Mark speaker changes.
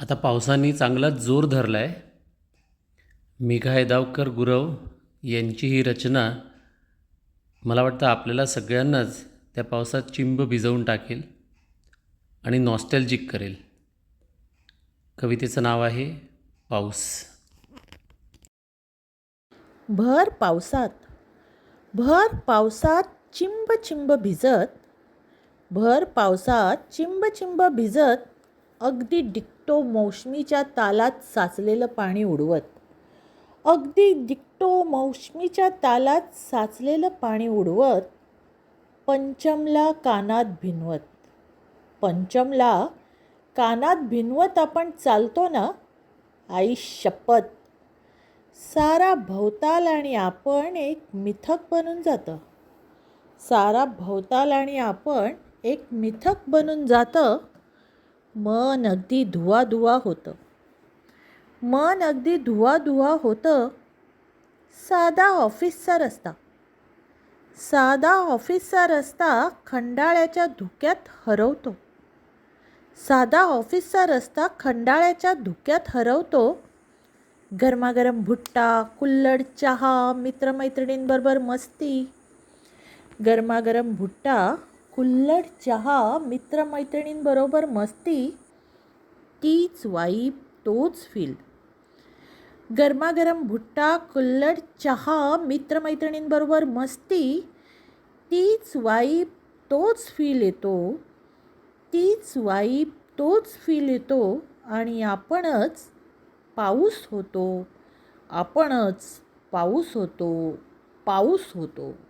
Speaker 1: आता पावसाने चांगलाच जोर धरला आहे मेघा येदावकर गुरव यांची ही रचना मला वाटतं आपल्याला सगळ्यांनाच त्या पावसात चिंब भिजवून टाकेल आणि नॉस्टॅल्जिक करेल. कवितेचं नाव आहे पाऊस.
Speaker 2: भर पावसात भर पावसात चिंब चिंब भिजत भर पावसात चिंब चिंब भिजत अगदी डिक्टो मौसमीच्या तालात साचलेलं पाणी उडवत. अगदी डिक्टो मौसमीच्या तालात साचलेलं पाणी उडवत पंचमला कानात भिनवत. पंचमला कानात भिनवत आपण चालतो ना? आई शपथ. सारा भवताल आणि आपण एक मिथक बनून जातं. सारा भवताल आणि आपण एक मिथक बनून जातं. मन अगदी धुवा धुवा होतं. मन अगदी धुवा धुवा होतं साधा ऑफिसचा रस्ता. साधा ऑफिसचा रस्ता खंडाळ्याच्या धुक्यात हरवतो. साधा ऑफिसचा रस्ता खंडाळ्याच्या धुक्यात हरवतो. गरमागरम भुट्टा कुल्लड चहा मित्रमैत्रिणींबरोबर मस्ती. गरमागरम भुट्टा कुल्लड चहा मित्रमैत्रिणींबरोबर मस्ती तीच वाईब तोच फील गरमागरम भुट्टा कुल्लड चहा मित्रमैत्रिणींबरोबर मस्ती तीच वाईब तोच फील येतो. तीच वाईब तोच फील येतो आणि आपणच पाऊस होतो. आपणच पाऊस होतो. पाऊस होतो.